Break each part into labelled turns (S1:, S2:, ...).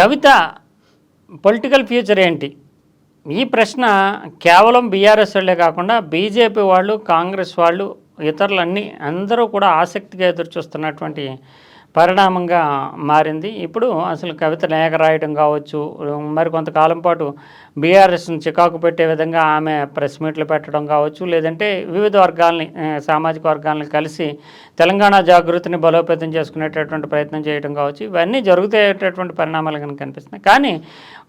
S1: కవిత political future ఏంటి? ఈ ప్రశ్న కేవలం బీఆర్ఎస్ వాళ్ళే కాకుండా బీజేపీ వాళ్ళు కాంగ్రెస్ వాళ్ళు ఇతరులన్నీ అందరూ కూడా ఆసక్తిగా ఎదురుచూస్తున్నటువంటి పరిణామంగా మారింది. ఇప్పుడు అసలు కవిత లేఖ రాయడం కావచ్చు మరి కొంతకాలం పాటు బీఆర్ఎస్ను చికాకు పెట్టే విధంగా ఆమె ప్రెస్ మీట్లు పెట్టడం కావచ్చు లేదంటే వివిధ వర్గాల్ని సామాజిక వర్గాల్ని కలిసి తెలంగాణ జాగృతిని బలోపేతం చేసుకునేటటువంటి ప్రయత్నం చేయడం కావచ్చు. ఇవన్నీ జరుగుతాయేటటువంటి పరిణామాలు కనుక కనిపిస్తున్నాయి. కానీ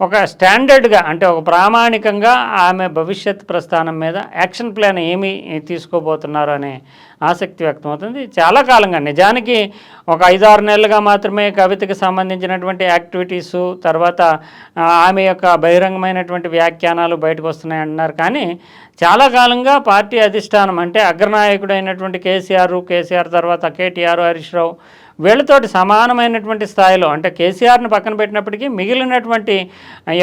S1: ఒక స్టాండర్డ్గా అంటే ఒక ప్రామాణికంగా ఆమె భవిష్యత్ ప్రస్థానం మీద యాక్షన్ ప్లాన్ ఏమి తీసుకోబోతున్నారు అనే ఆసక్తి వ్యక్తమవుతుంది. చాలా కాలంగా నిజానికి ఒక ఐదారు నెలలుగా మాత్రమే కవితకి సంబంధించినటువంటి యాక్టివిటీసు తర్వాత ఆమె యొక్క బహిరంగమైనటువంటి వ్యాఖ్యానాలు బయటకు వస్తున్నాయి అంటున్నారు. కానీ చాలా కాలంగా పార్టీ అధిష్టానం అంటే అగ్రనాయకుడు అయినటువంటి కేసీఆర్ కేసీఆర్ తర్వాత కేటీఆర్ హరీష్ రావు వీళ్ళతోటి సమానమైనటువంటి స్థాయిలో అంటే కేసీఆర్ని పక్కన పెట్టినప్పటికీ మిగిలినటువంటి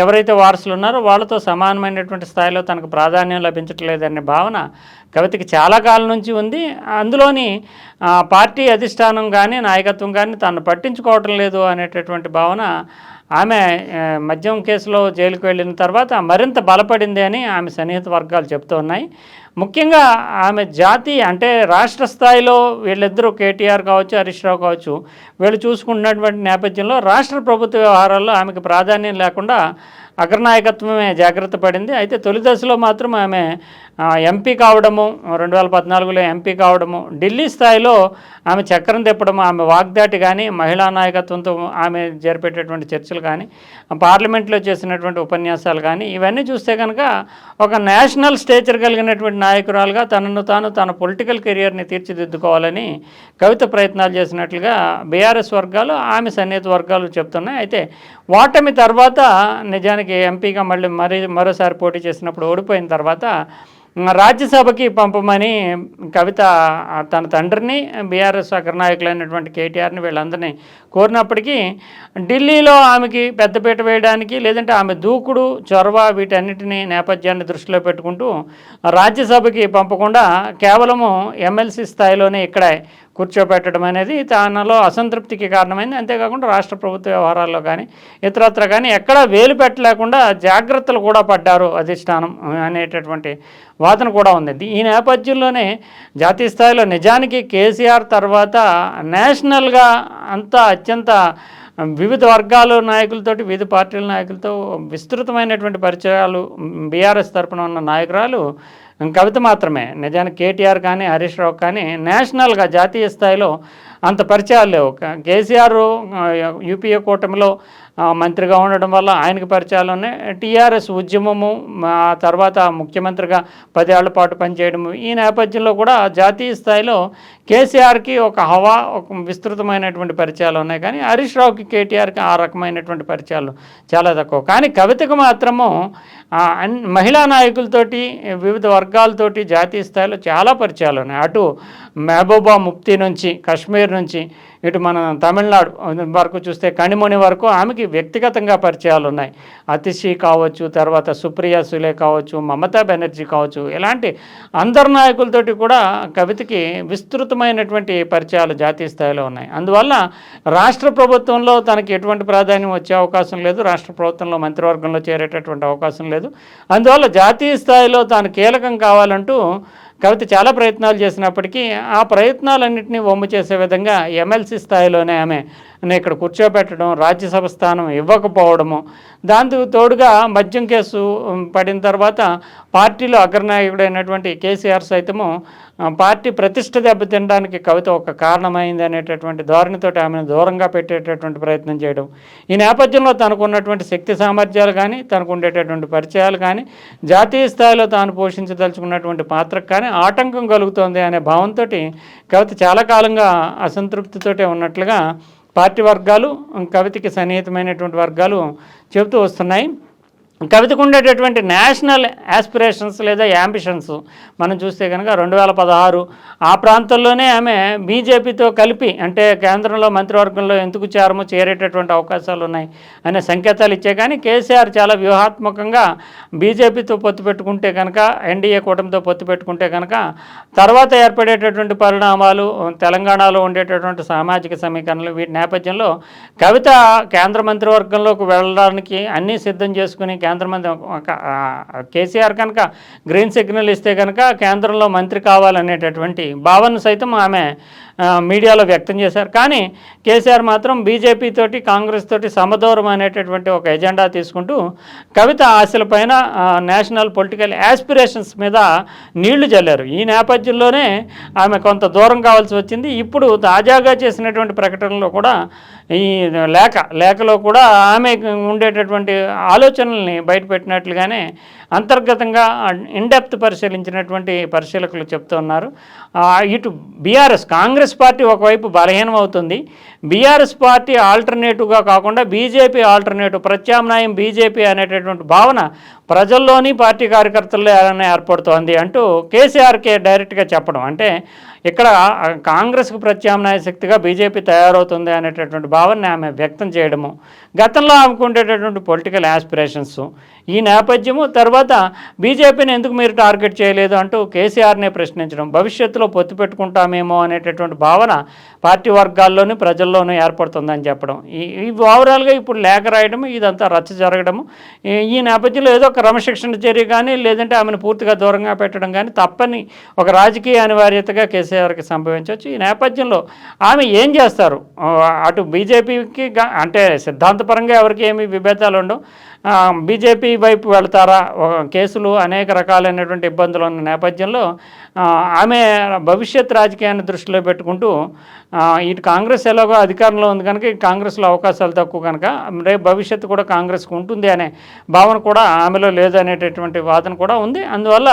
S1: ఎవరైతే వారసులు ఉన్నారో వాళ్ళతో సమానమైనటువంటి స్థాయిలో తనకు ప్రాధాన్యం లభించట్లేదనే భావన కవితకి చాలా కాలం నుంచి ఉంది. అందులోని పార్టీ అధిష్టానం కానీ నాయకత్వం కానీ తను పట్టించుకోవటం లేదు అనేటటువంటి భావన ఆమె మద్యం కేసులో జైలుకు వెళ్ళిన తర్వాత మరింత బలపడింది అని ఆమె సన్నిహిత వర్గాలు చెప్తూ ఉన్నాయి. ముఖ్యంగా ఆమె జాతి అంటే రాష్ట్ర స్థాయిలో వీళ్ళిద్దరూ కేటీఆర్ కావచ్చు హరీష్ రావు కావచ్చు వీళ్ళు చూసుకుంటున్నటువంటి నేపథ్యంలో రాష్ట్ర ప్రభుత్వ వ్యవహారాల్లో ఆమెకు ప్రాధాన్యం లేకుండా అగ్రనాయకత్వమే జాగ్రత్త పడింది. అయితే తొలి దశలో మాత్రం ఆమె ఎంపీ కావడము రెండు వేల పద్నాలుగులో ఎంపీ కావడము ఢిల్లీ స్థాయిలో ఆమె చక్రం తిప్పడము ఆమె వాగ్దాటి కానీ మహిళా నాయకత్వంతో ఆమె జరిపేటటువంటి చర్చలు కానీ పార్లమెంట్లో చేసినటువంటి ఉపన్యాసాలు కానీ ఇవన్నీ చూస్తే కనుక ఒక నేషనల్ స్టేచర్ కలిగినటువంటి నాయకురాలుగా తనను తాను తన పొలిటికల్ కెరియర్ని తీర్చిదిద్దుకోవాలని కవిత ప్రయత్నాలు చేసినట్లుగా బీఆర్ఎస్ వర్గాలు ఆమె సన్నిహిత వర్గాలు చెప్తున్నాయి. అయితే ఓటమి తర్వాత నిజానికి ఎంపీగా మళ్ళీ మరీ మరోసారి పోటీ చేసినప్పుడు ఓడిపోయిన తర్వాత రాజ్యసభకి పంపమని కవిత తన తండ్రిని బీఆర్ఎస్ అగ్రనాయకులైనటువంటి కేటీఆర్ని వీళ్ళందరినీ కోరినప్పటికీ ఢిల్లీలో ఆమెకి పెద్దపీట వేయడానికి లేదంటే ఆమె దూకుడు చొరవ వీటన్నిటిని నేపథ్యాన్ని దృష్టిలో పెట్టుకుంటూ రాజ్యసభకి పంపకుండా కేవలము ఎమ్మెల్సీ స్థాయిలోనే ఇక్కడే కూర్చోబెట్టడం అనేది తనలో అసంతృప్తికి కారణమైంది. అంతేకాకుండా రాష్ట్ర ప్రభుత్వ వ్యవహారాల్లో కానీ ఇతరత్ర కానీ ఎక్కడా వేలు పెట్టలేకుండా జాగ్రత్తలు కూడా పడ్డారు అధిష్టానం అనేటటువంటి వాదన కూడా ఉంది. ఈ నేపథ్యంలోనే జాతీయ స్థాయిలో నిజానికి కేసీఆర్ తర్వాత నేషనల్గా అంతా అత్యంత వివిధ వర్గాల నాయకులతోటి వివిధ పార్టీల నాయకులతో విస్తృతమైనటువంటి పరిచయాలు బీఆర్ఎస్ తరపున ఉన్న నాయకురాలు కవిత మాత్రమే. నిజానికి కేటీఆర్ కానీ హరీష్ రావు కానీ నేషనల్గా జాతీయ స్థాయిలో అంత పరిచయాలు లేవు. కేసీఆర్ యూపీఏ కూటమిలో మంత్రిగా ఉండడం వల్ల ఆయనకు పరిచయాలు ఉన్నాయి టీఆర్ఎస్ ఉద్యమము ఆ తర్వాత ముఖ్యమంత్రిగా పదేళ్ళ పాటు పనిచేయడము ఈ నేపథ్యంలో కూడా జాతీయ స్థాయిలో కేసీఆర్కి ఒక హవా ఒక విస్తృతమైనటువంటి పరిచయాలు ఉన్నాయి కానీ హరీష్ రావుకి కేటీఆర్కి ఆ రకమైనటువంటి పరిచయాలు చాలా తక్కువ. కానీ కవితకు మాత్రము అన్- మహిళా నాయకులతోటి వివిధ వర్గాలతోటి జాతీయ స్థాయిలో చాలా పరిచయాలు ఉన్నాయి. అటు మహబూబా ముఫ్తీ నుంచి కశ్మీర్ నుంచి ఇటు మన తమిళనాడు వరకు చూస్తే కణిమణి వరకు ఆమెకి వ్యక్తిగతంగా పరిచయాలు ఉన్నాయి. అతిశి కావచ్చు తర్వాత సుప్రియా సులే కావచ్చు మమతా బెనర్జీ కావచ్చు ఇలాంటి అందరు నాయకులతోటి కూడా కవితకి విస్తృతమైనటువంటి పరిచయాలు జాతీయ స్థాయిలో ఉన్నాయి. అందువల్ల రాష్ట్ర ప్రభుత్వంలో తనకి ఎటువంటి ప్రాధాన్యం వచ్చే అవకాశం లేదు. రాష్ట్ర ప్రభుత్వంలో మంత్రివర్గంలో చేరేటటువంటి అవకాశం లేదు. అందువల్ల జాతీయ స్థాయిలో తాను కీలకం కావాలంటూ కవిత చాలా ప్రయత్నాలు చేసినప్పటికీ ఆ ప్రయత్నాలన్నింటినీ వమ్ము చేసే విధంగా ఎమ్మెల్సీ స్థాయిలోనే ఆమె ఇక్కడ కూర్చోబెట్టడం రాజ్యసభ స్థానం ఇవ్వకపోవడము. దాంతో తోడుగా మద్యం కేసు పడిన తర్వాత పార్టీలో అగ్రనాయకుడైనటువంటి కేసీఆర్ సైతము పార్టీ ప్రతిష్ట దెబ్బతినడానికి కవిత ఒక కారణమైంది అనేటటువంటి ధోరణితో ఆమెను దూరంగా పెట్టేటటువంటి ప్రయత్నం చేయడం. ఈ నేపథ్యంలో తనకు ఉన్నటువంటి శక్తి సామర్థ్యాలు కానీ తనకు ఉండేటటువంటి పరిచయాలు కానీ జాతీయ స్థాయిలో తాను పోషించదలుచుకున్నటువంటి పాత్రకు కానీ ఆటంకం కలుగుతోంది అనే భావంతో కవిత చాలా కాలంగా అసంతృప్తితోటే ఉన్నట్లుగా పార్టీ వర్గాలు కవితకి సన్నిహితమైనటువంటి వర్గాలు చెబుతూ వస్తున్నాయి. కవితకు ఉండేటటువంటి నేషనల్ యాస్పిరేషన్స్ లేదా యాంబిషన్స్ మనం చూస్తే కనుక రెండు వేల పదహారు ఆ ప్రాంతంలోనే ఆమె బీజేపీతో కలిపి అంటే కేంద్రంలో మంత్రివర్గంలో ఎందుకు చేరమో చేరేటటువంటి అవకాశాలు ఉన్నాయి అనే సంకేతాలు ఇచ్చే కానీ కేసీఆర్ చాలా వ్యూహాత్మకంగా బీజేపీతో పొత్తు పెట్టుకుంటే కనుక ఎన్డీఏ కూటమితో పొత్తు పెట్టుకుంటే కనుక తర్వాత ఏర్పడేటటువంటి పరిణామాలు తెలంగాణలో ఉండేటటువంటి సామాజిక సమీకరణలు వీటి నేపథ్యంలో కవిత కేంద్ర మంత్రివర్గంలోకి వెళ్ళడానికి అన్నీ సిద్ధం చేసుకుని కేంద్ర మంత్రి కేసీఆర్ కనుక గ్రీన్ సిగ్నల్ ఇస్తే కనుక కేంద్రంలో మంత్రి కావాలనేటటువంటి భావన సైతం ఆమె మీడియాలో వ్యక్తం చేశారు. కానీ కేసీఆర్ మాత్రం బీజేపీ తోటి కాంగ్రెస్ తోటి సమదూరం అనేటటువంటి ఒక ఎజెండా తీసుకుంటూ కవిత ఆశలపైన పైన నేషనల్ పొలిటికల్ యాస్పిరేషన్స్ మీద నీళ్ళు చల్లారు. ఈ నేపథ్యంలోనే ఆమె కొంత దూరం కావాల్సి వచ్చింది. ఇప్పుడు తాజాగా చేసినటువంటి ప్రకటనలో కూడా ఈ లేఖ లేఖలో కూడా ఆమె ఉండేటటువంటి ఆలోచనల్ని బయటపెట్టినట్లుగానే అంతర్గతంగా ఇన్డెప్త్ పరిశీలించినటువంటి పరిశీలకులు చెప్తున్నారు ఇటు బీఆర్ఎస్ కాంగ్రెస్ పార్టీ ఒకవైపు బలహీనం అవుతుంది బీఆర్ఎస్ పార్టీ ఆల్టర్నేటివ్గా కాకుండా బీజేపీ ఆల్టర్నేటివ్ ప్రత్యామ్నాయం బీజేపీ అనేటటువంటి భావన ప్రజల్లోని పార్టీ కార్యకర్తల్లో ఏర్పడుతోంది అంటూ కేసీఆర్కే డైరెక్ట్గా చెప్పడం. అంటే ఇక్కడ కాంగ్రెస్కు ప్రత్యామ్నాయ శక్తిగా బీజేపీ తయారవుతుంది అనేటటువంటి భావనని ఆమె వ్యక్తం చేయడము. గతంలో ఆమెకు ఉండేటటువంటి పొలిటికల్ యాస్పిరేషన్స్ ఈ నేపథ్యము తర్వాత బీజేపీని ఎందుకు మీరు టార్గెట్ చేయలేదు అంటూ కేసీఆర్నే ప్రశ్నించడం భవిష్యత్తులో పొత్తు పెట్టుకుంటామేమో అనేటటువంటి భావన పార్టీ వర్గాల్లోనూ ప్రజల్లోనూ ఏర్పడుతుందని చెప్పడం. ఈ ఓవరాల్గా ఇప్పుడు లేఖ రాయడం ఇదంతా రచ్చ జరగడము. ఈ- నేపథ్యంలో ఏదో ఒక క్రమశిక్షణ చర్య కానీ లేదంటే ఆమెను పూర్తిగా దూరంగా పెట్టడం కానీ తప్పని ఒక రాజకీయ అనివార్యతగా కేసీఆర్కి సంభవించవచ్చు. ఈ నేపథ్యంలో ఆమె ఏం చేస్తారు? అటు బీజేపీకి అంటే సిద్ధాంతపరంగా ఎవరికి ఏమి విభేదాలు ఉండవు. బీజేపీ వైపు వెళ్తారా? కేసులు అనేక రకాలైనటువంటి ఇబ్బందులు ఉన్న నేపథ్యంలో ఆమె భవిష్యత్ రాజకీయాన్ని దృష్టిలో పెట్టుకుంటూ ఇటు కాంగ్రెస్ ఎలాగో అధికారంలో ఉంది కనుక కాంగ్రెస్లో అవకాశాలు తక్కువ కనుక రేపు భవిష్యత్తు కూడా కాంగ్రెస్కి ఉంటుంది అనే భావన కూడా ఆమెలో లేదు అనేటటువంటి వాదన కూడా ఉంది. అందువల్ల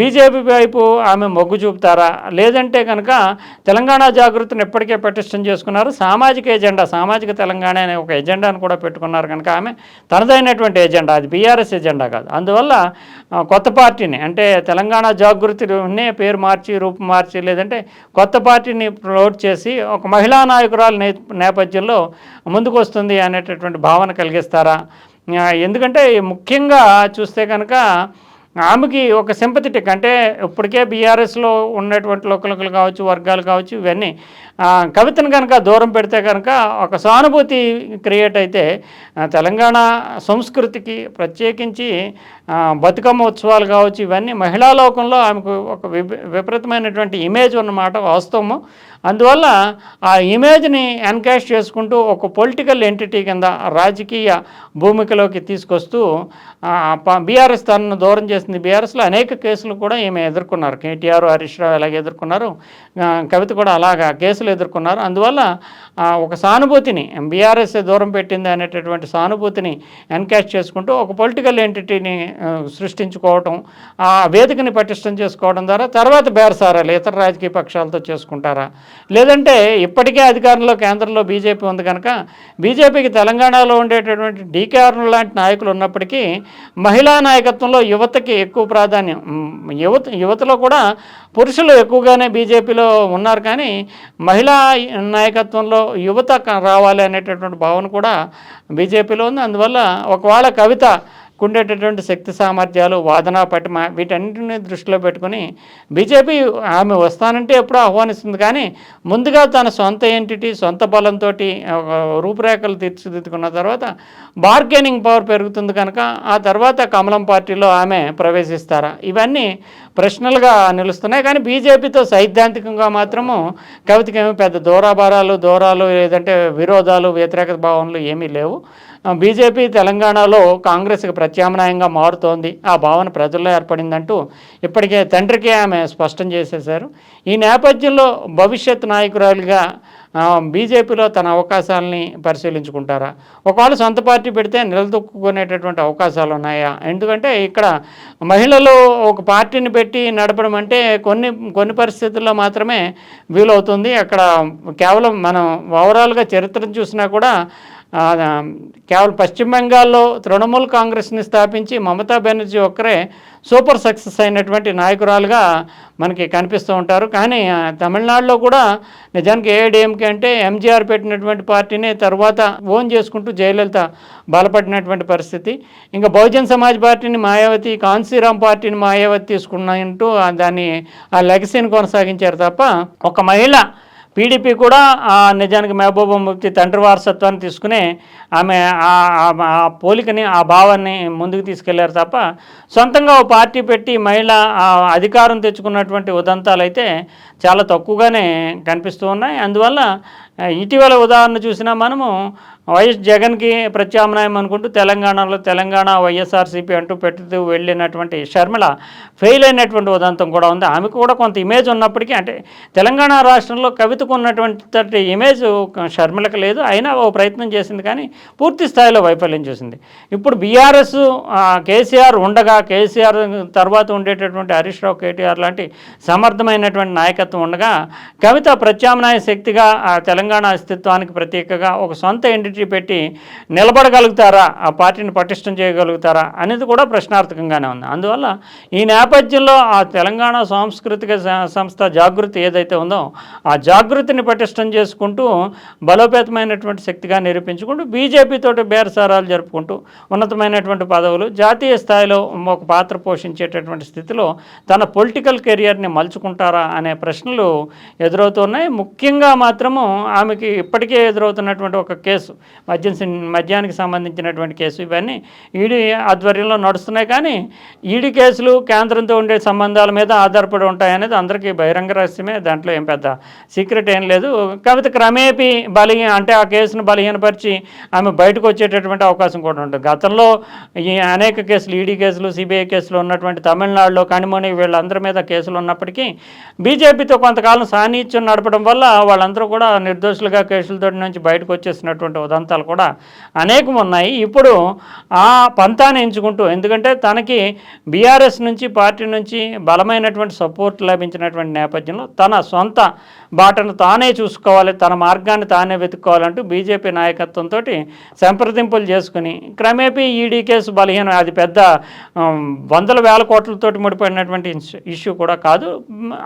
S1: బీజేపీ వైపు ఆమె మొగ్గు చూపుతారా? లేదంటే కనుక తెలంగాణ జాగృతిని ఎప్పటికే పటిష్టం చేసుకున్నారు? సామాజిక ఎజెండా సామాజిక తెలంగాణ అనే ఒక ఎజెండాను కూడా పెట్టుకున్నారు కనుక ఆమె తనదైనటువంటి ఎజెండా. అది బీఆర్ఎస్ ఎజెండా కాదు. అందువల్ల కొత్త పార్టీని అంటే తెలంగాణ జాగృతినే పేరు మార్చి రూపు మార్చి లేదంటే కొత్త పార్టీని ప్రమోట్ చేసి ఒక మహిళా నాయకురాలు నే నేపథ్యంలో ముందుకు వస్తుంది అనేటటువంటి భావన కలిగిస్తారా? ఎందుకంటే ముఖ్యంగా చూస్తే కనుక ఆమెకి ఒక సింపథెటిక్ అంటే ఇప్పటికే బీఆర్ఎస్లో ఉన్నటువంటి లోకలకులు కావచ్చు వర్గాలు కావచ్చు ఇవన్నీ కవితను కనుక దూరం పెడితే కనుక ఒక సానుభూతి క్రియేట్ అయితే తెలంగాణ సంస్కృతికి ప్రత్యేకించి బతుకమ్మ ఉత్సవాలు కావచ్చు ఇవన్నీ మహిళా లోకంలో ఆమెకు ఒక విపరీతమైనటువంటి ఇమేజ్ ఉన్నమాట వాస్తవము. అందువల్ల ఆ ఇమేజ్ని ఎన్కాష్ చేసుకుంటూ ఒక పొలిటికల్ ఎంటిటీ కింద రాజకీయ భూమికలోకి తీసుకొస్తూ బీఆర్ఎస్ తనను దూరం చేసింది బీఆర్ఎస్లో అనేక కేసులు కూడా ఈమె ఎదుర్కొన్నారు. కేటీఆర్ హరీష్ రావు ఎలాగ ఎదుర్కొన్నారు? కవిత కూడా అలాగా కేసులు ఎదుర్కొన్నారు. అందువల్ల ఒక సానుభూతిని బీఆర్ఎస్ దూరం పెట్టింది అనేటటువంటి సానుభూతిని ఎన్కాష్ చేసుకుంటూ ఒక పొలిటికల్ ఎంటిటీని సృష్టించుకోవటం ఆ వేదికని పటిష్టం చేసుకోవడం ద్వారా తర్వాత బేరసారాలు ఇతర రాజకీయ పక్షాలతో చేసుకుంటారా? లేదంటే ఇప్పటికే అధికారంలో కేంద్రంలో బీజేపీ ఉంది కనుక బీజేపీకి తెలంగాణలో ఉండేటటువంటి డీకేఆర్ లాంటి నాయకులు ఉన్నప్పటికీ మహిళా నాయకత్వంలో యువతకి ఎక్కువ ప్రాధాన్యం. యువత యువతలో కూడా పురుషులు ఎక్కువగానే బీజేపీలో ఉన్నారు కానీ మహిళా నాయకత్వంలో యువత క- రావాలి అనేటటువంటి భావన కూడా బీజేపీలో ఉంది. అందువల్ల ఒకవేళ కవిత ఉండేటటువంటి శక్తి సామర్థ్యాలు వాదన పటిమ వీటన్నిటిని దృష్టిలో పెట్టుకుని బీజేపీ ఆమె వస్తానంటే ఎప్పుడూ ఆహ్వానిస్తుంది. కానీ ముందుగా తన సొంత ఎంటిటీ సొంత బలంతో రూపురేఖలు తీర్చిదిద్దుకున్న తర్వాత బార్గెనింగ్ పవర్ పెరుగుతుంది కనుక ఆ తర్వాత కమలం పార్టీలో ఆమె ప్రవేశిస్తారా? ఇవన్నీ ప్రశ్నలుగా నిలుస్తున్నాయి. కానీ బీజేపీతో సైద్ధాంతికంగా మాత్రము కవితకి పెద్ద దూరాభారాలు దూరాలు లేదంటే విరోధాలు వ్యతిరేక భావనలు ఏమీ లేవు. బీజేపీ తెలంగాణలో కాంగ్రెస్కి ప్రత్యామ్నాయంగా మారుతోంది. ఆ భావన ప్రజల్లో ఏర్పడిందంటూ ఇప్పటికే తండ్రికే ఆమె స్పష్టం చేసేశారు. ఈ నేపథ్యంలో భవిష్యత్ నాయకురాలుగా బీజేపీలో తన అవకాశాలని పరిశీలించుకుంటారా? ఒకవేళ సొంత పార్టీ పెడితే నిలదొక్కునేటటువంటి అవకాశాలు ఉన్నాయా? ఎందుకంటే ఇక్కడ మహిళలు ఒక పార్టీని పెట్టి నడపడం అంటే కొన్ని కొన్ని పరిస్థితుల్లో మాత్రమే వీలవుతుంది. అక్కడ కేవలం మనం ఓవరాల్గా చరిత్రను చూసినా కూడా కేవలం పశ్చిమ బెంగాల్లో తృణమూల్ కాంగ్రెస్ని స్థాపించి మమతా బెనర్జీ ఒక్కరే సూపర్ సక్సెస్ అయినటువంటి నాయకురాలుగా మనకి కనిపిస్తూ ఉంటారు. కానీ తమిళనాడులో కూడా నిజానికి ఏఐడిఎంకే అంటే ఎంజీఆర్ పెట్టినటువంటి పార్టీని తర్వాత ఓన్ చేసుకుంటూ జయలలిత బలపడినటువంటి పరిస్థితి. ఇంకా బహుజన్ సమాజ్ పార్టీని మాయావతి కాన్సీరామ్ పార్టీని మాయావతి తీసుకున్నట్టు దాన్ని ఆ లెగసీని కొనసాగించారు తప్ప ఒక మహిళ పీడీపీ కూడా నిజానికి మహబూబా ముఫ్తి తండ్రి వారసత్వాన్ని తీసుకుని ఆమె ఆ- పోలికని ఆ భావాన్ని ముందుకు తీసుకెళ్ళారు తప్ప సొంతంగా ఓ పార్టీ పెట్టి మహిళ అధికారం తెచ్చుకున్నటువంటి ఉదంతాలు అయితే చాలా తక్కువగానే కనిపిస్తూ ఉన్నాయి. అందువల్ల ఇటీవల ఉదాహరణ చూసినా మనము వైఎస్ జగన్కి ప్రత్యామ్నాయం అనుకుంటూ తెలంగాణలో తెలంగాణ వైఎస్ఆర్సీపీ అంటూ పెట్టుతూ వెళ్ళినటువంటి షర్మిల ఫెయిల్ అయినటువంటి ఉదంతం కూడా ఉంది. ఆమెకు కూడా కొంత ఇమేజ్ ఉన్నప్పటికీ అంటే తెలంగాణ రాష్ట్రంలో కవితకు ఉన్నటువంటి ఇమేజ్ షర్మిలకు లేదు. అయినా ఓ ప్రయత్నం చేసింది కానీ పూర్తి స్థాయిలో వైఫల్యం చూసింది. ఇప్పుడు బీఆర్ఎస్ కేసీఆర్ ఉండగా కేసీఆర్ తర్వాత ఉండేటటువంటి హరీష్ రావు కేటీఆర్ లాంటి సమర్థమైనటువంటి నాయకత్వం ఉండగా కవిత ప్రత్యామ్నాయ శక్తిగా తెలంగాణ తెలంగాణ అస్తిత్వానికి ప్రతీకగా ఒక సొంత ఎంటిటీ పెట్టి నిలబడగలుగుతారా? ఆ పార్టీని పటిష్టం చేయగలుగుతారా? అనేది కూడా ప్రశ్నార్థకంగానే ఉంది. అందువల్ల ఈ నేపథ్యంలో ఆ తెలంగాణ సాంస్కృతిక సంస్థ జాగృతి ఏదైతే ఉందో ఆ జాగృతిని పటిష్టం చేసుకుంటూ బలోపేతమైనటువంటి శక్తిగా నిరూపించుకుంటూ బీజేపీతోటి బేరసారాలు జరుపుకుంటూ ఉన్నతమైనటువంటి పదవులు జాతీయ స్థాయిలో ఒక పాత్ర పోషించేటటువంటి స్థితిలో తన పొలిటికల్ కెరియర్ని మలుచుకుంటారా? అనే ప్రశ్నలు ఎదురవుతున్నాయి ముఖ్యంగా మాత్రము ఆమెకి ఇప్పటికే ఎదురవుతున్నటువంటి ఒక కేసు మద్యం మద్యానికి సంబంధించినటువంటి కేసు ఇవన్నీ ఈడీ ఆధ్వర్యంలో నడుస్తున్నాయి. కానీ ఈడీ కేసులు కేంద్రంతో ఉండే సంబంధాల మీద ఆధారపడి ఉంటాయనేది అందరికీ బహిరంగ రహస్యమే. దాంట్లో ఏం పెద్ద సీక్రెట్ ఏం లేదు. కాకపోతే క్రమేపీ బలహీన అంటే ఆ కేసును బలహీనపరిచి ఆమె బయటకు వచ్చేటటువంటి అవకాశం కూడా ఉంటుంది. గతంలో ఈ అనేక కేసులు ఈడీ కేసులు సిబిఐ కేసులు ఉన్నటువంటి తమిళనాడులో కనిమొని వీళ్ళందరి మీద కేసులు ఉన్నప్పటికీ బీజేపీతో కొంతకాలం సాన్నిహిత్యం నడపడం వల్ల వాళ్ళందరూ కూడా నిర్దోషులుగా కేసులతో నుంచి బయటకు వచ్చేసినటువంటి ఉదంతాలు కూడా అనేకం ఉన్నాయి. ఇప్పుడు ఆ పంతాన్ని ఎంచుకుంటూ ఎందుకంటే తనకి బీఆర్ఎస్ నుంచి పార్టీ నుంచి బలమైనటువంటి సపోర్ట్ లభించినటువంటి నేపథ్యంలో తన సొంత బాటను తానే చూసుకోవాలి తన మార్గాన్ని తానే వెతుక్కోవాలంటూ బీజేపీ నాయకత్వంతో సంప్రదింపులు చేసుకుని క్రమేపీ ఈడీ కేసు బలహీనం అది పెద్ద వందల వేల కోట్లతోటి ముడిపడినటువంటి ఇష్యూ- కూడా కాదు.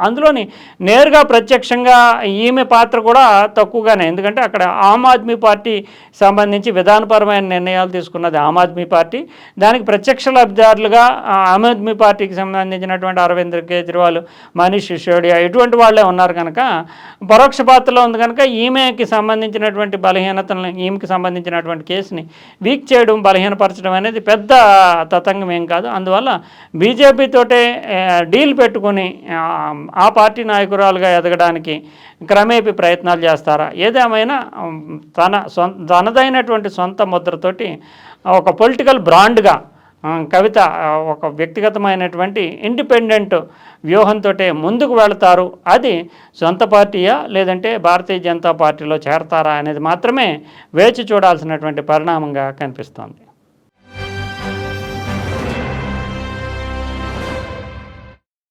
S1: అందులోని నేరుగా ప్రత్యక్షంగా ఈమె పాత్ర కూడా తక్కువగానే ఎందుకంటే అక్కడ ఆమ్ ఆద్మీ పార్టీ సంబంధించి విధానపరమైన నిర్ణయాలు తీసుకున్నది ఆమ్ ఆద్మీ పార్టీ. దానికి ప్రత్యక్ష లబ్ధిదారులుగా ఆమ్ ఆద్మీ పార్టీకి సంబంధించినటువంటి అరవింద్ కేజ్రీవాల్ మనీష్ సిసోడియా ఇటువంటి వాళ్ళే ఉన్నారు కనుక. పరోక్ష పాత్రలో ఉంది కనుక ఈమెకి సంబంధించినటువంటి బలహీనతలను ఈమెకి సంబంధించినటువంటి కేసుని వీక్ చేయడం బలహీనపరచడం అనేది పెద్ద తతంగం ఏం కాదు. అందువల్ల బీజేపీతోటే డీల్ పెట్టుకొని ఆ పార్టీ నాయకురాలుగా ఎదగడానికి క్రమేపీ ప్రయత్నాలు చేస్తారా? ఏదేమైనా తన సొంత తనదైనటువంటి సొంత ముద్రతోటి ఒక పొలిటికల్ బ్రాండ్గా కవిత ఒక వ్యక్తిగతమైనటువంటి ఇండిపెండెంట్ వ్యూహంతో ముందుకు వెళతారు. అది సొంత పార్టీయా లేదంటే భారతీయ జనతా పార్టీలో చేరతారా అనేది మాత్రమే వేచి చూడాల్సినటువంటి పరిణామంగా కనిపిస్తోంది.